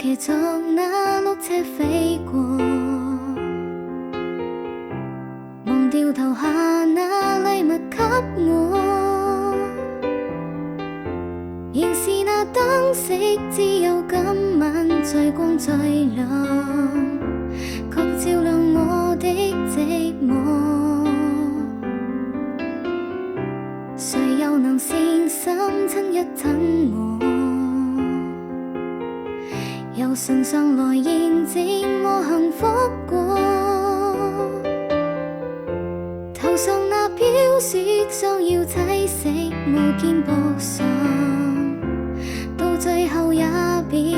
騎着那碌车飞过，忘掉投下那礼物给我，仍是那灯色，只有今晚最光最亮，却照亮我的寂寞。谁又能善心亲一亲我？由唇上来验证我幸福过，头上那飘雪将要栖息我肩膊上，到最后也别